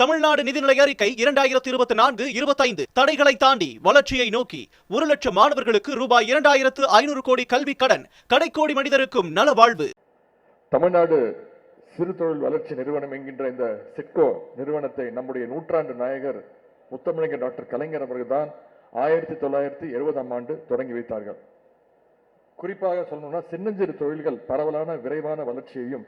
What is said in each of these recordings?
தமிழ்நாடு நிதிநிலை அறிக்கை இரண்டாயிரத்தி இருபத்தி நான்கு இருபத்தைந்து. தடைகளை தாண்டி வளர்ச்சியை நோக்கி ஒரு லட்சம் மாணவர்களுக்கு ரூபாய் இரண்டாயிரத்து ஐநூறு கோடி கல்வி கடன் கடைக்கோடி மனிதருக்கும் நல வாழ்வு. தமிழ்நாடு சிறு தொழில் வளர்ச்சி நிறுவனம் என்கின்ற இந்த சிட்கோ நிறுவனத்தை நம்முடைய நூற்றாண்டு நாயகர் முத்தமிழங்க டாக்டர் கலைஞர் அவர்கள் தான் ஆயிரத்தி தொள்ளாயிரத்தி எழுபதாம் ஆண்டு தொடங்கி வைத்தார்கள். குறிப்பாக சொல்லணும்னா சின்னஞ்சிறு தொழில்கள் பரவலான விரைவான வளர்ச்சியையும்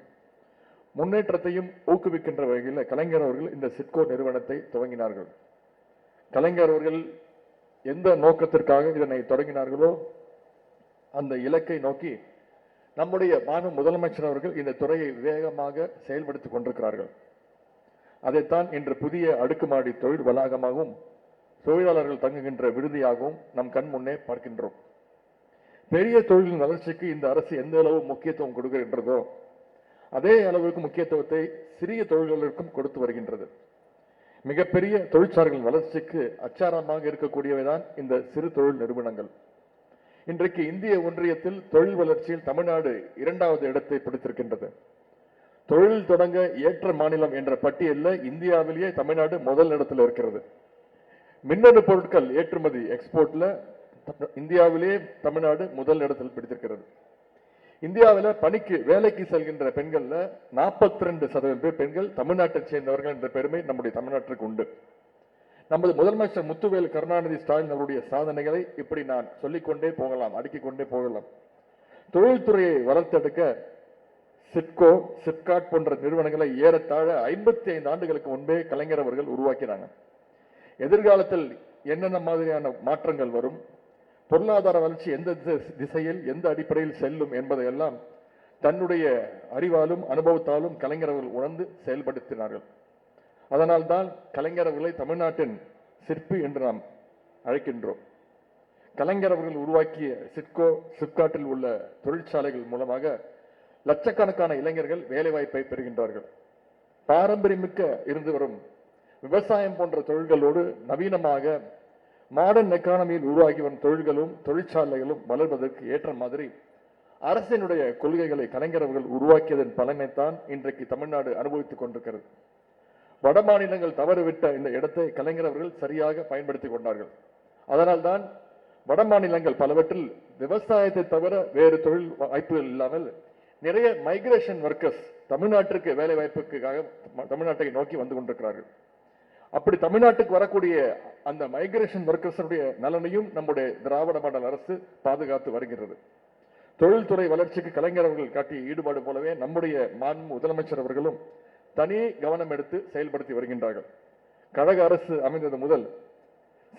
முன்னேற்றத்தையும் ஊக்குவிக்கின்ற வகையில் கலைஞர் அவர்கள் இந்த சிட்கோ நிறுவனத்தை துவங்கினார்கள். கலைஞர் அவர்கள் எந்த நோக்கத்திற்காக இதனை தொடங்கினார்களோ அந்த இலக்கை நோக்கி நம்முடைய மாநில முதலமைச்சர் அவர்கள் இந்த துறையை வேகமாக செயல்படுத்திக் கொண்டிருக்கிறார்கள். அதைத்தான் இன்று புதிய அடுக்குமாடி தொழில் வளாகமாகவும் தொழிலாளர்கள் தங்குகின்ற விடுதியாகவும் நம் கண் முன்னே பார்க்கின்றோம். பெரிய தொழிலின் வளர்ச்சிக்கு இந்த அரசு எந்த அளவு முக்கியத்துவம் கொடுக்கின்றதோ அதே அளவிற்கு முக்கியத்துவத்தை சிறிய தொழில்களுக்கும் கொடுத்து வருகின்றது. மிகப்பெரிய தொழிற்சாலைகளின் வளர்ச்சிக்கு அச்சாரமாக இருக்கக்கூடியவைதான் இந்த சிறு தொழில் நிறுவனங்கள். இன்றைக்கு இந்திய ஒன்றியத்தில் தொழில் வளர்ச்சியில் தமிழ்நாடு இரண்டாவது இடத்தை பிடித்திருக்கின்றது. தொழில் தொடங்க ஏற்ற மாநிலம் என்ற பட்டியலில் இந்தியாவிலேயே தமிழ்நாடு முதல் இடத்துல இருக்கிறது. மின்னணு பொருட்கள் ஏற்றுமதி எக்ஸ்போர்ட்ல இந்தியாவிலேயே தமிழ்நாடு முதல் இடத்தில் பிடித்திருக்கிறது. இந்தியாவில் பணிக்கு வேலைக்கு செல்கின்ற பெண்களில் நாற்பத்தி ரெண்டு சதவீதம் பேர் பெண்கள் தமிழ்நாட்டை சேர்ந்தவர்கள் என்ற பெருமை நம்முடைய தமிழ்நாட்டிற்கு உண்டு. நமது முதலமைச்சர் முத்துவேல் கருணாநிதி ஸ்டாலின் அவருடைய சாதனைகளை இப்படி நான் சொல்லிக்கொண்டே போகலாம் அடுக்கிக் கொண்டே போகலாம். தொழில்துறையை வளர்த்தெடுக்க சிட்கோ சிப்காட் போன்ற நிறுவனங்களை ஏறத்தாழ ஐம்பத்தி ஐந்து ஆண்டுகளுக்கு முன்பே கலைஞர் அவர்கள் உருவாக்கினாங்க. எதிர்காலத்தில் என்னென்ன மாதிரியான மாற்றங்கள் வரும்? பொருளாதார வளர்ச்சி எந்த திசையில் எந்த அடிப்படையில் செல்லும் என்பதையெல்லாம் தன்னுடைய அறிவாலும் அனுபவத்தாலும் கலைஞரவர்கள் உணர்ந்து செயல்படுத்தினார்கள். அதனால்தான் தான் அவர்களை தமிழ்நாட்டின் சிற்பி என்று நாம் அழைக்கின்றோம். கலைஞர் அவர்கள் உருவாக்கிய சிட்கோ சிப்காட்டில் உள்ள தொழிற்சாலைகள் மூலமாக லட்சக்கணக்கான இளைஞர்கள் வேலைவாய்ப்பை பெறுகின்றார்கள். பாரம்பரியமிக்க இருந்து வரும் விவசாயம் போன்ற தொழில்களோடு நவீனமாக மாடர்ன் எக்கானமியில் உருவாகி வரும் தொழில்களும் தொழிற்சாலைகளும் வளர்வதற்கு ஏற்ற மாதிரி அரசினுடைய கொள்கைகளை கலைஞரவர்கள் உருவாக்கியதன் பலனைத்தான் இன்றைக்கு தமிழ்நாடு அனுபவித்துக் கொண்டிருக்கிறது. வட மாநிலங்கள் தவறுவிட்ட இந்த இடத்தை கலைஞரவர்கள் சரியாக பயன்படுத்திக் கொண்டார்கள். அதனால்தான் வட மாநிலங்கள் பலவற்றில் விவசாயத்தை தவிர வேறு தொழில் வாய்ப்புகள் இல்லாமல் நிறைய மைக்ரேஷன் ஒர்க்கர்ஸ் தமிழ்நாட்டிற்கு வேலை வாய்ப்புக்காக தமிழ்நாட்டை நோக்கி வந்து கொண்டிருக்கிறார்கள். அப்படி தமிழ்நாட்டுக்கு வரக்கூடிய அந்த மைக்ரேஷன் ஒர்க்கர்ஸுடைய நலனையும் நம்முடைய திராவிட மாடல் அரசு பாதுகாத்து வருகிறது. தொழில்துறை வளர்ச்சிக்கு கலைஞர் அவர்கள் காட்டிய ஈடுபாடு போலவே நம்முடைய மாண்பு முதலமைச்சர் அவர்களும் தனி கவனம் எடுத்து செயல்படுத்தி வருகின்றார்கள். கழக அரசு அமைந்தது முதல்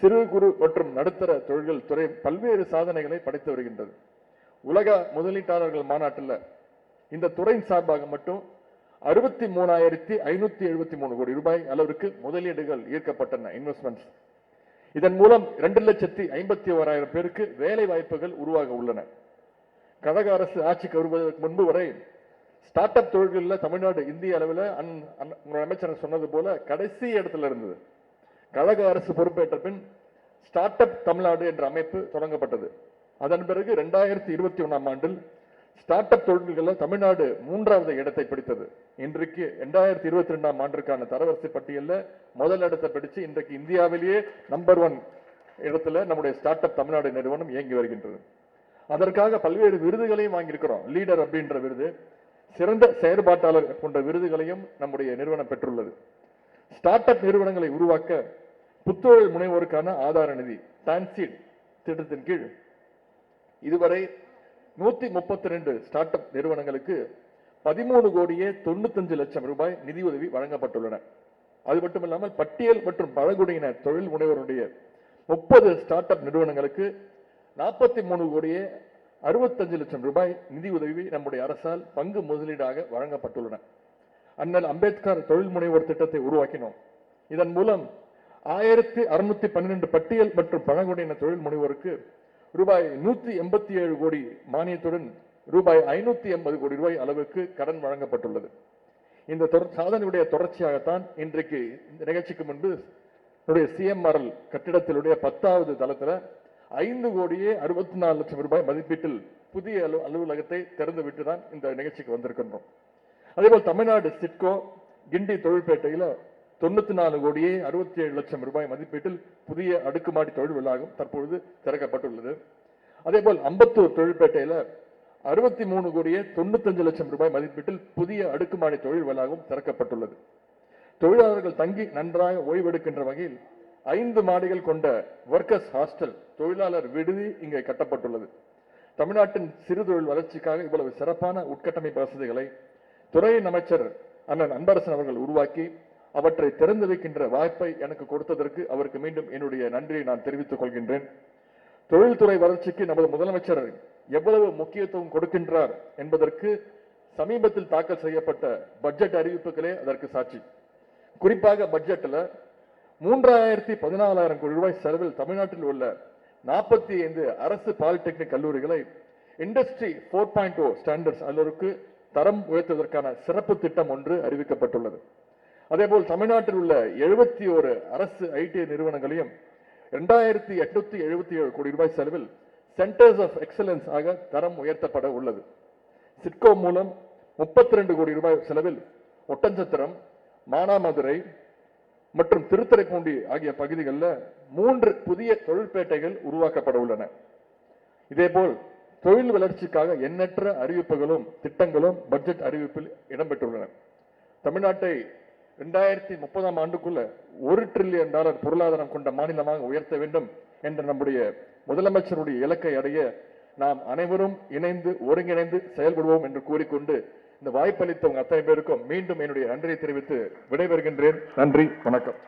சிறு குறு மற்றும் நடுத்தர தொழில்கள் துறை பல்வேறு சாதனைகளை படைத்து வருகின்றது. உலக முதலீட்டாளர்கள் மாநாட்டில் இந்த துறையின் சார்பாக மட்டும் அறுபத்தி மூணாயிரத்தி ஐநூத்தி எழுபத்தி மூணு கோடி ரூபாய் அளவிற்கு முதலீடுகள் ஈர்க்கப்பட்டன இன்வெஸ்ட்மெண்ட்ஸ் இதன் மூலம் இரண்டு லட்சத்தி ஐம்பத்தி ஓராயிரம் பேருக்கு வேலை வாய்ப்புகள் உருவாக உள்ளன. கழக அரசு ஆட்சிக்கு வருவதற்கு முன்பு வரை ஸ்டார்ட் அப் தொழில்களில் தமிழ்நாடு இந்திய அளவில் அன் அமைச்சர் சொன்னது போல கடைசி இடத்துல இருந்தது. கழக அரசு பொறுப்பேற்ற பின் ஸ்டார்ட் அப் தமிழ்நாடு என்ற அமைப்பு தொடங்கப்பட்டது. அதன் பிறகு ரெண்டாயிரத்தி இருபத்தி ஒன்றாம் ஆண்டில் ஸ்டார்ட் அப் தொழில்களில் தமிழ்நாடு மூன்றாவது இடத்தை பிடித்தது. இன்றைக்கு ரெண்டாயிரத்தி இருபத்தி ரெண்டாம் ஆண்டிற்கான தரவரிசை பட்டியலில் முதல் இடத்தை பிடிச்சு இன்றைக்கு இந்தியாவிலேயே நம்பர் ஒன் இடத்துல நம்முடைய ஸ்டார்ட் அப் தமிழ்நாடு நிறுவனம் இயங்கி வருகின்றது. அதற்காக பல்வேறு விருதுகளையும் வாங்கியிருக்கிறோம். லீடர் அப்படின்ற விருது சிறந்த செயற்பாட்டாளர் போன்ற விருதுகளையும் நம்முடைய நிறுவனம் பெற்றுள்ளது. ஸ்டார்ட் அப் நிறுவனங்களை உருவாக்க புத்தொழில் முனைவோருக்கான ஆதார நிதி டான்சீட் திட்டத்தின் கீழ். இதுவரை நூத்தி முப்பத்தி ரெண்டு ஸ்டார்ட் அப் நிறுவனங்களுக்கு பதிமூணு கோடியே தொண்ணூத்தஞ்சு லட்சம் ரூபாய் நிதியுதவி வழங்கப்பட்டுள்ளன. அது மட்டுமில்லாமல் பட்டியல் மற்றும் பழங்குடியினர் தொழில் முனைவருடைய முப்பது ஸ்டார்ட் அப் நிறுவனங்களுக்கு நாற்பத்தி மூணு கோடியே அறுபத்தஞ்சு லட்சம் ரூபாய் நிதியுதவி நம்முடைய அரசால் பங்கு முதலீடாக வழங்கப்பட்டுள்ளன. அண்ணல் அம்பேத்கர் தொழில் முனைவோர் திட்டத்தை உருவாக்கினோம். இதன் மூலம் ஆயிரத்தி அறுநூத்தி பன்னிரெண்டு பட்டியல் மற்றும் பழங்குடியின தொழில் முனைவோருக்கு ரூபாய் நூத்தி எண்பத்தி ஏழு கோடி மானியத்துடன் ரூபாய் ஐநூத்தி எண்பது கோடி ரூபாய் அளவுக்கு கடன் வழங்கப்பட்டுள்ளது. இந்த தொடர் சாதனையுடைய தொடர்ச்சியாகத்தான் இன்றைக்கு இந்த நிகழ்ச்சிக்கு முன்பு என்னுடைய சிஎம்ஆர்எல் கட்டிடத்தினுடைய பத்தாவது தளத்தில் ஐந்து கோடியே அறுபத்தி நாலு லட்சம் ரூபாய் மதிப்பீட்டில் புதிய அலு அலுவலகத்தை திறந்து விட்டு தான் இந்த நிகழ்ச்சிக்கு வந்திருக்கின்றோம். அதேபோல் தமிழ்நாடு சிட்கோ கிண்டி தொழில்பேட்டையில் தொண்ணூத்தி நாலு கோடியே அறுபத்தி ஏழு லட்சம் ரூபாய் மதிப்பீட்டில் புதிய அடுக்குமாடி தொழில் வளாகம் தற்பொழுது திறக்கப்பட்டுள்ளது. அதே போல் அம்பத்தூர் தொழிற்பேட்டையில அறுபத்தி மூணு கோடியே தொண்ணூத்தஞ்சு லட்சம் ரூபாய் மதிப்பீட்டில் புதிய அடுக்குமாடி தொழில் வளாகம் திறக்கப்பட்டுள்ளது. தொழிலாளர்கள் தங்கி நன்றாக ஓய்வெடுக்கின்ற வகையில் ஐந்து மாடிகள் கொண்ட ஒர்க்கர்ஸ் ஹாஸ்டல் தொழிலாளர் விடுதி இங்கே கட்டப்பட்டுள்ளது. தமிழ்நாட்டின் சிறு தொழில் வளர்ச்சிக்காக இவ்வளவு சிறப்பான உட்கட்டமைப்பு வசதிகளை துறையின் அமைச்சர் அண்ணன் அன்பரசன் அவர்கள் உருவாக்கி அவற்றை திறந்து வைக்கின்ற வாய்ப்பை எனக்கு கொடுத்ததற்கு அவருக்கு மீண்டும் என்னுடைய நன்றியை நான் தெரிவித்துக் கொள்கின்றேன். தொழில்துறை வளர்ச்சிக்கு நமது முதலமைச்சர் எவ்வளவு முக்கியத்துவம் கொடுக்கின்றார் என்பதற்கு சமீபத்தில் தாக்கல் செய்யப்பட்ட பட்ஜெட் அறிவிப்புகளே அதற்கு சாட்சி. குறிப்பாக பட்ஜெட்ல மூன்றாயிரத்தி பதினாலாயிரம் கோடி ரூபாய் செலவில் தமிழ்நாட்டில் உள்ள நாற்பத்தி ஐந்து அரசு பாலிடெக்னிக் கல்லூரிகளை industry four point O standards அளவிற்கு தரம் உயர்த்துவதற்கான சிறப்பு திட்டம் ஒன்று அறிவிக்கப்பட்டுள்ளது. அதேபோல் தமிழ்நாட்டில் உள்ள எழுபத்தி ஒரு அரசு ஐடி நிறுவனங்களையும் இரண்டாயிரத்தி எட்நூத்தி எழுபத்தி ஏழு கோடி ரூபாய் செலவில் சென்டர்ஸ் ஆஃப் எக்ஸலன்ஸ் ஆக தரம் உயர்த்தப்பட உள்ளது. சிட்கோ மூலம் முப்பத்தி ரெண்டு கோடி ரூபாய் செலவில் ஒட்டஞ்சத்திரம் மானாமதுரை மற்றும் திருத்துறைப்பூண்டி ஆகிய பகுதிகளில் மூன்று புதிய தொழிற்பேட்டைகள் உருவாக்கப்பட உள்ளன. இதேபோல் தொழில் வளர்ச்சிக்காக எண்ணற்ற அறிவிப்புகளும் திட்டங்களும் பட்ஜெட் அறிவிப்பில் இடம்பெற்றுள்ளன. தமிழ்நாட்டை ரெண்டாயிரத்தி முப்பதாம் ஆண்டுக்குள்ள ஒரு ட்ரில்லியன் டாலர் பொருளாதாரம் கொண்ட மாநிலமாக உயர்த்த வேண்டும் என்ற நம்முடைய முதலமைச்சருடைய இலக்கை அடைய நாம் அனைவரும் இணைந்து ஒருங்கிணைந்து செயல்படுவோம் என்று கூறிக்கொண்டு இந்த வாய்ப்பளித்த உங்க அத்தனை பேருக்கும் மீண்டும் என்னுடைய நன்றியை தெரிவித்து விடைபெறுகின்றேன். நன்றி வணக்கம்.